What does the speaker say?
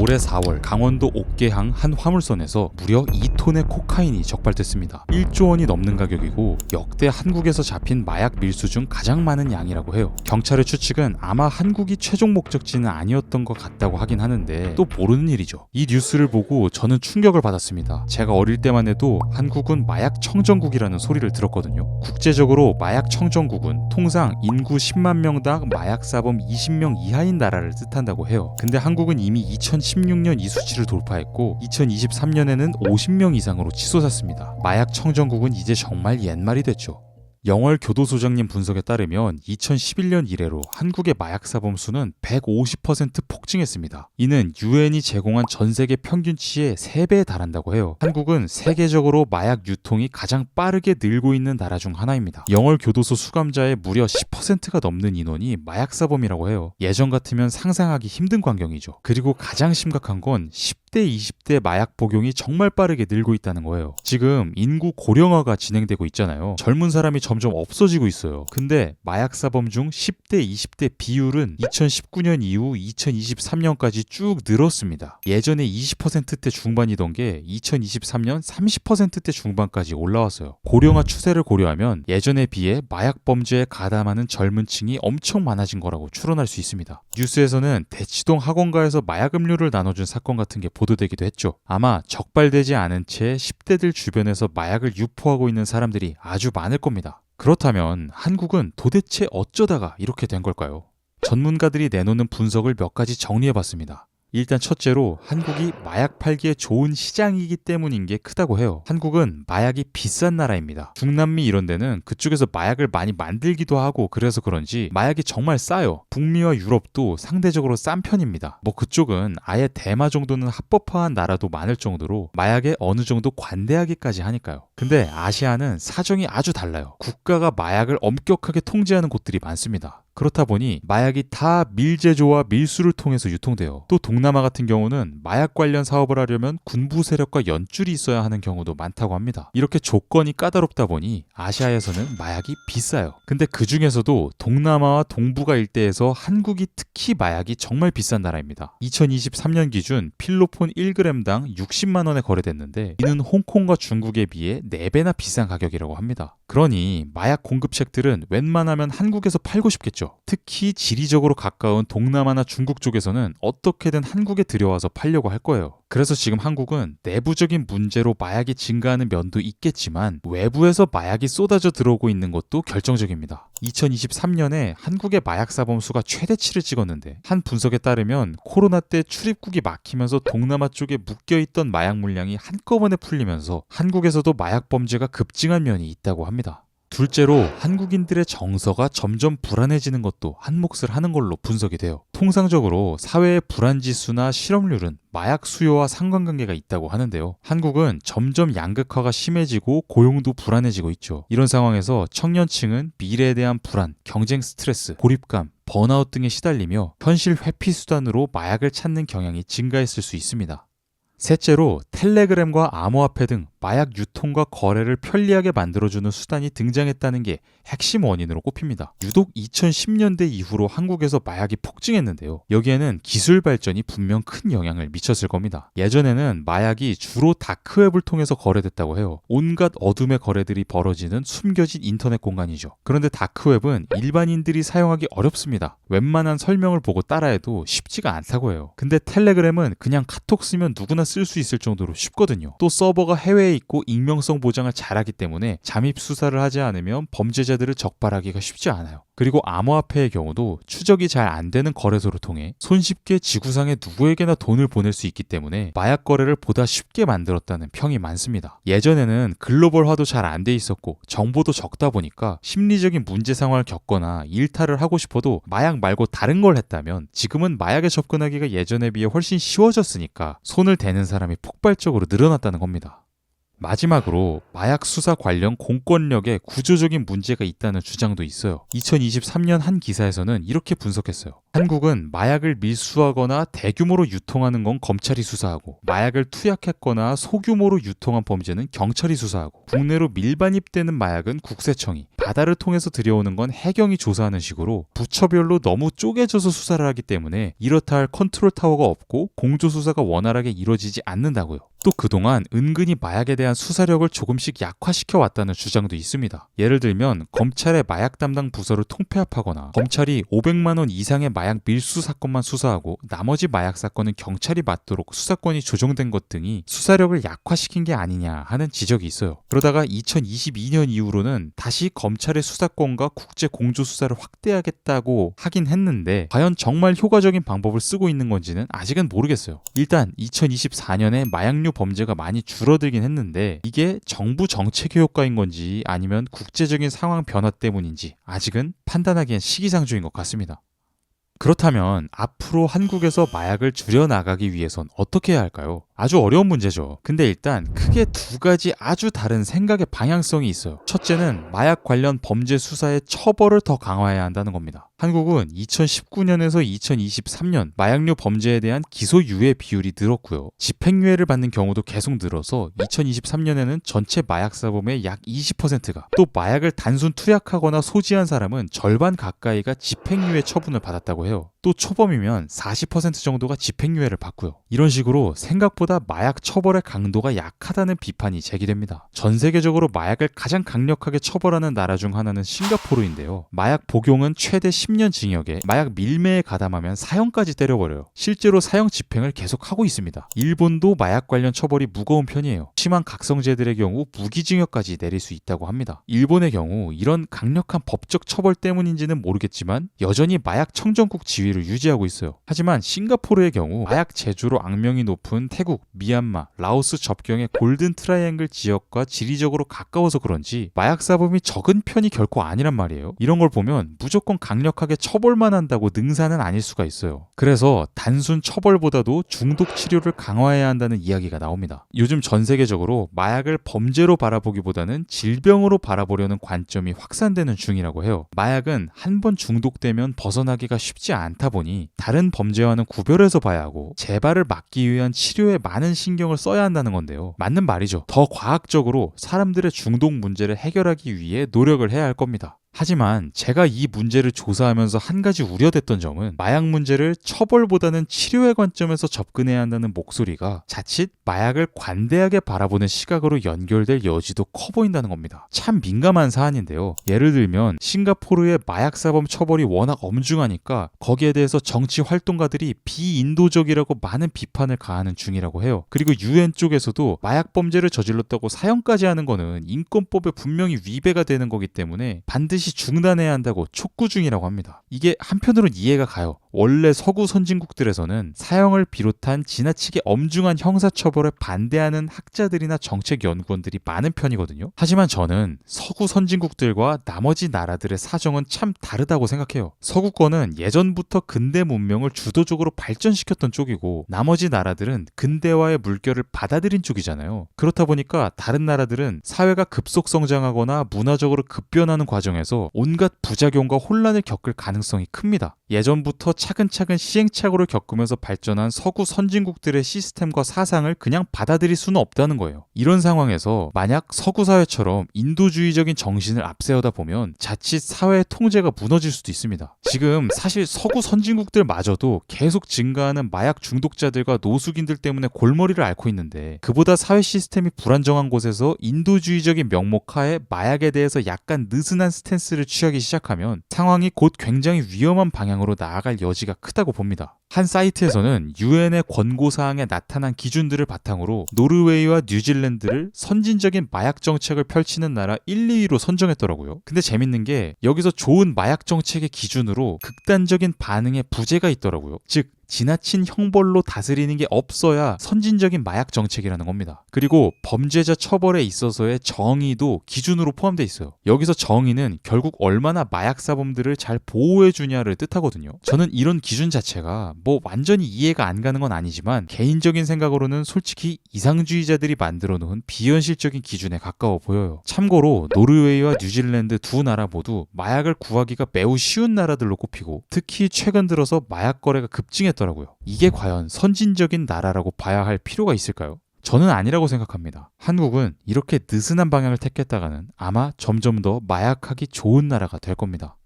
올해 4월 강원도 옥계항 한 화물선에서 무려 2톤의 코카인이 적발됐습니다. 1조 원이 넘는 가격이고 역대 한국에서 잡힌 마약 밀수 중 가장 많은 양이라고 해요. 경찰의 추측은 아마 한국이 최종 목적지는 아니었던 것 같다고 하긴 하는데 또 모르는 일이죠. 이 뉴스를 보고 저는 충격을 받았습니다. 제가 어릴 때만 해도 한국은 마약 청정국이라는 소리를 들었거든요. 국제적으로 마약 청정국은 통상 인구 10만 명당 마약 사범 20명 이하인 나라를 뜻한다고 해요. 근데 한국은 이미 2016년 이 수치를 돌파했고 2023년에는 50명 이상으로 치솟았습니다. 마약 청정국은 이제 정말 옛말이 됐죠. 영월 교도소장님 분석에 따르면 2011년 이래로 한국의 마약 사범 수는 150% 폭증했습니다. 이는 유엔이 제공한 전 세계 평균치의 3배에 달한다고 해요. 한국은 세계적으로 마약 유통이 가장 빠르게 늘고 있는 나라 중 하나입니다. 영월 교도소 수감자의 무려 10%가 넘는 인원이 마약 사범이라고 해요. 예전 같으면 상상하기 힘든 광경이죠. 그리고 가장 심각한 건 10 대, 20대 마약 복용이 정말 빠르게 늘고 있다는 거예요. 지금 인구 고령화가 진행되고 있잖아요. 젊은 사람이 점점 없어지고 있어요. 근데 마약 사범 중 10대, 20대 비율은 2019년 이후 2023년까지 쭉 늘었습니다. 예전에 20%대 중반이던 게 2023년 30%대 중반까지 올라왔어요. 고령화 추세를 고려하면 예전에 비해 마약 범죄에 가담하는 젊은 층이 엄청 많아진 거라고 추론할 수 있습니다. 뉴스에서는 대치동 학원가에서 마약 음료를 나눠준 사건 같은 게 보도되기도 했죠. 아마 적발되지 않은 채 10대들 주변에서 마약을 유포하고 있는 사람들이 아주 많을 겁니다. 그렇다면 한국은 도대체 어쩌다가 이렇게 된 걸까요? 전문가들이 내놓는 분석을 몇 가지 정리해 봤습니다. 일단 첫째로 한국이 마약 팔기에 좋은 시장이기 때문인 게 크다고 해요. 한국은 마약이 비싼 나라입니다. 중남미 이런 데는 그쪽에서 마약을 많이 만들기도 하고 그래서 그런지 마약이 정말 싸요. 북미와 유럽도 상대적으로 싼 편입니다. 뭐 그쪽은 아예 대마 정도는 합법화한 나라도 많을 정도로 마약에 어느 정도 관대하기까지 하니까요. 근데 아시아는 사정이 아주 달라요. 국가가 마약을 엄격하게 통제하는 곳들이 많습니다. 그렇다 보니 마약이 다 밀제조와 밀수를 통해서 유통돼요. 또 동남아 같은 경우는 마약 관련 사업을 하려면 군부 세력과 연줄이 있어야 하는 경우도 많다고 합니다. 이렇게 조건이 까다롭다 보니 아시아에서는 마약이 비싸요. 근데 그 중에서도 동남아와 동북아 일대에서 한국이 특히 마약이 정말 비싼 나라입니다. 2023년 기준 필로폰 1g당 60만 원에 거래됐는데 이는 홍콩과 중국에 비해 4배나 비싼 가격이라고 합니다. 그러니 마약 공급책들은 웬만하면 한국에서 팔고 싶겠죠. 특히 지리적으로 가까운 동남아나 중국 쪽에서는 어떻게든 한국에 들여와서 팔려고 할 거예요. 그래서 지금 한국은 내부적인 문제로 마약이 증가하는 면도 있겠지만 외부에서 마약이 쏟아져 들어오고 있는 것도 결정적입니다. 2023년에 한국의 마약 사범 수가 최대치를 찍었는데 한 분석에 따르면 코로나 때 출입국이 막히면서 동남아 쪽에 묶여 있던 마약 물량이 한꺼번에 풀리면서 한국에서도 마약 범죄가 급증한 면이 있다고 합니다. 둘째로 한국인들의 정서가 점점 불안해지는 것도 한 몫을 하는 걸로 분석이 돼요. 통상적으로 사회의 불안 지수나 실업률은 마약 수요와 상관관계가 있다고 하는데요. 한국은 점점 양극화가 심해지고 고용도 불안해지고 있죠. 이런 상황에서 청년층은 미래에 대한 불안, 경쟁 스트레스, 고립감, 번아웃 등에 시달리며 현실 회피 수단으로 마약을 찾는 경향이 증가했을 수 있습니다. 셋째로 텔레그램과 암호화폐 등 마약 유통과 거래를 편리하게 만들어주는 수단이 등장했다는 게 핵심 원인으로 꼽힙니다. 유독 2010년대 이후로 한국에서 마약이 폭증했는데요. 여기에는 기술 발전이 분명 큰 영향을 미쳤을 겁니다. 예전에는 마약이 주로 다크웹을 통해서 거래됐다고 해요. 온갖 어둠의 거래들이 벌어지는 숨겨진 인터넷 공간이죠. 그런데 다크웹은 일반인들이 사용하기 어렵습니다. 웬만한 설명을 보고 따라해도 쉽지가 않다고 해요. 근데 텔레그램은 그냥 카톡 쓰면 누구나 쓸 수 있을 정도로 쉽거든요. 또 서버가 해외에 있고 익명성 보장을 잘하기 때문에 잠입 수사를 하지 않으면 범죄자들을 적발하기가 쉽지 않아요. 그리고 암호화폐의 경우도 추적이 잘 안 되는 거래소를 통해 손쉽게 지구상의 누구에게나 돈을 보낼 수 있기 때문에 마약 거래를 보다 쉽게 만들었다는 평이 많습니다. 예전에는 글로벌화도 잘 안 돼 있었고 정보도 적다 보니까 심리적인 문제 상황을 겪거나 일탈을 하고 싶어도 마약 말고 다른 걸 했다면 지금은 마약에 접근하기가 예전에 비해 훨씬 쉬워졌으니까 손을 대는 사람이 폭발적으로 늘어났다는 겁니다. 마지막으로 마약 수사 관련 공권력에 구조적인 문제가 있다는 주장도 있어요. 2023년 한 기사에서는 이렇게 분석했어요. 한국은 마약을 밀수하거나 대규모로 유통하는 건 검찰이 수사하고 마약을 투약했거나 소규모로 유통한 범죄는 경찰이 수사하고 국내로 밀반입되는 마약은 국세청이 바다를 통해서 들여오는 건 해경이 조사하는 식으로 부처별로 너무 쪼개져서 수사를 하기 때문에 이렇다 할 컨트롤 타워가 없고 공조 수사가 원활하게 이루어지지 않는다고요. 또 그동안 은근히 마약에 대한 수사력을 조금씩 약화시켜 왔다는 주장도 있습니다. 예를 들면 검찰의 마약 담당 부서를 통폐합하거나 검찰이 500만 원 이상의 마약 밀수 사건만 수사하고 나머지 마약 사건은 경찰이 맡도록 수사권이 조정된 것 등이 수사력을 약화시킨 게 아니냐 하는 지적이 있어요. 그러다가 2022년 이후로는 다시 검찰의 수사권과 국제 공조 수사를 확대하겠다고 하긴 했는데 과연 정말 효과적인 방법을 쓰고 있는 건지는 아직은 모르겠어요. 일단 2024년에 마약류 범죄가 많이 줄어들긴 했는데 이게 정부 정책의 효과인 건지 아니면 국제적인 상황 변화 때문인지 아직은 판단하기엔 시기상조인 것 같습니다. 그렇다면 앞으로 한국에서 마약을 줄여나가기 위해선 어떻게 해야 할까요? 아주 어려운 문제죠. 근데 일단 크게 두 가지 아주 다른 생각의 방향성이 있어요. 첫째는 마약 관련 범죄 수사의 처벌을 더 강화해야 한다는 겁니다. 한국은 2019년에서 2023년 마약류 범죄에 대한 기소 유예 비율이 늘었고요. 집행유예를 받는 경우도 계속 늘어서 2023년에는 전체 마약 사범의 약 20%가 또 마약을 단순 투약하거나 소지한 사람은 절반 가까이가 집행유예 처분을 받았다고 해요. 또 초범이면 40% 정도가 집행유예를 받고요. 이런 식으로 생각보다 마약 처벌의 강도가 약하다는 비판이 제기됩니다. 전 세계적으로 마약을 가장 강력하게 처벌하는 나라 중 하나는 싱가포르인데요. 마약 복용은 최대 10년 징역에 마약 밀매에 가담하면 사형까지 때려버려요. 실제로 사형 집행을 계속하고 있습니다. 일본도 마약 관련 처벌이 무거운 편이에요. 심한 각성제들의 경우 무기징역까지 내릴 수 있다고 합니다. 일본의 경우 이런 강력한 법적 처벌 때문인지는 모르겠지만 여전히 마약 청정국 지위를 유지하고 있어요. 하지만 싱가포르의 경우 마약 제조로 악명이 높은 태국, 미얀마, 라오스 접경의 골든 트라이앵글 지역과 지리적으로 가까워서 그런지 마약 사범이 적은 편이 결코 아니란 말이에요. 이런 걸 보면 무조건 강력하게 처벌만 한다고 능사는 아닐 수가 있어요. 그래서 단순 처벌보다도 중독 치료를 강화해야 한다는 이야기가 나옵니다. 요즘 전 세계적으로 마약을 범죄로 바라보기보다는 질병으로 바라보려는 관점이 확산되는 중이라고 해요. 마약은 한 번 중독되면 벗어나기가 쉽지 않다 보니 다른 범죄와는 구별해서 봐야 하고 재발을 막기 위한 치료에 많은 신경을 써야 한다는 건데요. 맞는 말이죠. 더 과학적으로 사람들의 중독 문제를 해결하기 위해 노력을 해야 할 겁니다. 하지만 제가 이 문제를 조사하면서 한 가지 우려됐던 점은 마약 문제를 처벌보다는 치료의 관점에서 접근해야 한다는 목소리가 자칫 마약을 관대하게 바라보는 시각으로 연결될 여지도 커 보인다는 겁니다. 참 민감한 사안인데요. 예를 들면 싱가포르의 마약 사범 처벌이 워낙 엄중하니까 거기에 대해서 정치 활동가들이 비인도적이라고 많은 비판을 가하는 중이라고 해요. 그리고 유엔 쪽에서도 마약 범죄를 저질렀다고 사형까지 하는 거는 인권법에 분명히 위배가 되는 거기 때문에 반드시 중단해야 한다고 촉구 중이라고 합니다. 이게 한편으론 이해가 가요. 원래 서구 선진국들에서는 사형을 비롯한 지나치게 엄중한 형사처벌에 반대하는 학자들이나 정책 연구원들이 많은 편이거든요. 하지만 저는 서구 선진국들과 나머지 나라들의 사정은 참 다르다고 생각해요. 서구권은 예전부터 근대 문명을 주도적으로 발전시켰던 쪽이고 나머지 나라들은 근대화의 물결을 받아들인 쪽이잖아요. 그렇다 보니까 다른 나라들은 사회가 급속 성장하거나 문화적으로 급변하는 과정에서 온갖 부작용과 혼란을 겪을 가능성이 큽니다. 예전부터 차근차근 시행착오를 겪으면서 발전한 서구 선진국들의 시스템과 사상을 그냥 받아들일 수는 없다는 거예요. 이런 상황에서 만약 서구 사회처럼 인도주의적인 정신을 앞세우다 보면 자칫 사회의 통제가 무너질 수도 있습니다. 지금 사실 서구 선진국들마저도 계속 증가하는 마약 중독자들과 노숙인들 때문에 골머리를 앓고 있는데 그보다 사회 시스템이 불안정한 곳에서 인도주의적인 명목하에 마약에 대해서 약간 느슨한 스탠스를 취하기 시작하면 상황이 곧 굉장히 위험한 방향 으로 나아갈 여지가 크다고 봅니다. 한 사이트에서는 유엔의 권고사항에 나타난 기준들을 바탕으로 노르웨이와 뉴질랜드를 선진적인 마약 정책을 펼치는 나라 1, 2위로 선정했더라고요. 근데 재밌는 게 여기서 좋은 마약 정책의 기준으로 극단적인 반응의 부재가 있더라고요. 즉 지나친 형벌로 다스리는 게 없어야 선진적인 마약 정책이라는 겁니다. 그리고 범죄자 처벌에 있어서의 정의도 기준으로 포함되어 있어요. 여기서 정의는 결국 얼마나 마약 사범들을 잘 보호해 주냐를 뜻하거든요. 저는 이런 기준 자체가 뭐 완전히 이해가 안 가는 건 아니지만 개인적인 생각으로는 솔직히 이상주의자들이 만들어 놓은 비현실적인 기준에 가까워 보여요. 참고로 노르웨이와 뉴질랜드 두 나라 모두 마약을 구하기가 매우 쉬운 나라들로 꼽히고 특히 최근 들어서 마약 거래가 급증했더라고요. 이게 과연 선진적인 나라라고 봐야 할 필요가 있을까요? 저는 아니라고 생각합니다. 한국은 이렇게 느슨한 방향을 택했다가는 아마 점점 더 마약하기 좋은 나라가 될 겁니다.